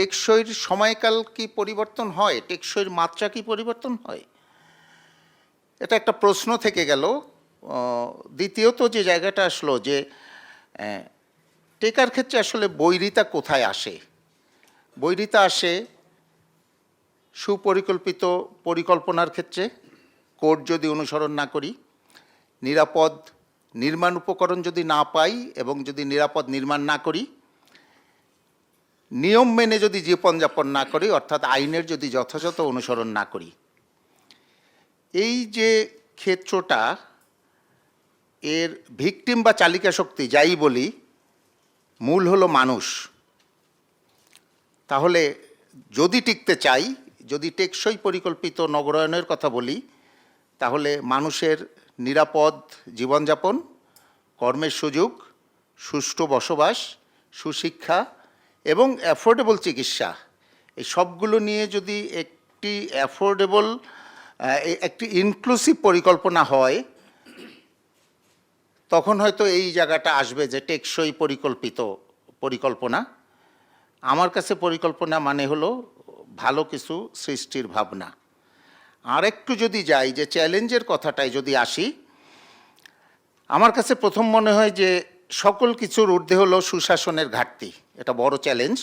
টেকসইর সময়কাল কি পরিবর্তন হয়? টেকসইর মাত্রা কি পরিবর্তন হয়? এটা একটা প্রশ্ন থেকে গেল। দ্বিতীয়ত যে জায়গাটা আসলো যে টেকার ক্ষেত্রে আসলে বৈরিতা কোথায় আসে? বৈরিতা আসে সুপরিকল্পিত পরিকল্পনার ক্ষেত্রে, কোড যদি অনুসরণ না করি, নিরাপদ নির্মাণ উপকরণ যদি না পাই এবং যদি নিরাপদ নির্মাণ না করি নিয়ম মেনে যদি জীবনযাপন না করি, অর্থাৎ আইনের যদি যথাযথ অনুসরণ না করি, এই যে ক্ষেত্রটা, এর ভিকটিম বা চালিকা শক্তি যাই বলি, মূল হলো মানুষ। তাহলে যদি টিকতে চাই, যদি টেকসই পরিকল্পিত নগরায়নের কথা বলি, তাহলে মানুষের নিরাপদ জীবনযাপন, কর্মের সুযোগ, সুষ্ঠু বসবাস, সুশিক্ষা এবং অ্যাফোর্ডেবল চিকিৎসা। এই সবগুলো নিয়ে যদি একটি অ্যাফোর্ডেবল একটি ইনক্লুসিভ পরিকল্পনা হয়, তখন হয়তো এই জায়গাটা আসবে যে টেকসই পরিকল্পিত পরিকল্পনা। আমার কাছে পরিকল্পনা মানে হলো ভালো কিছু সৃষ্টির ভাবনা। আর একটু যদি যাই, যে চ্যালেঞ্জের কথাটায় যদি আসি, আমার কাছে প্রথম মনে হয় যে সকল কিছুর ঊর্ধ্বে হলো সুশাসনের ঘাটতি। এটা বড় চ্যালেঞ্জ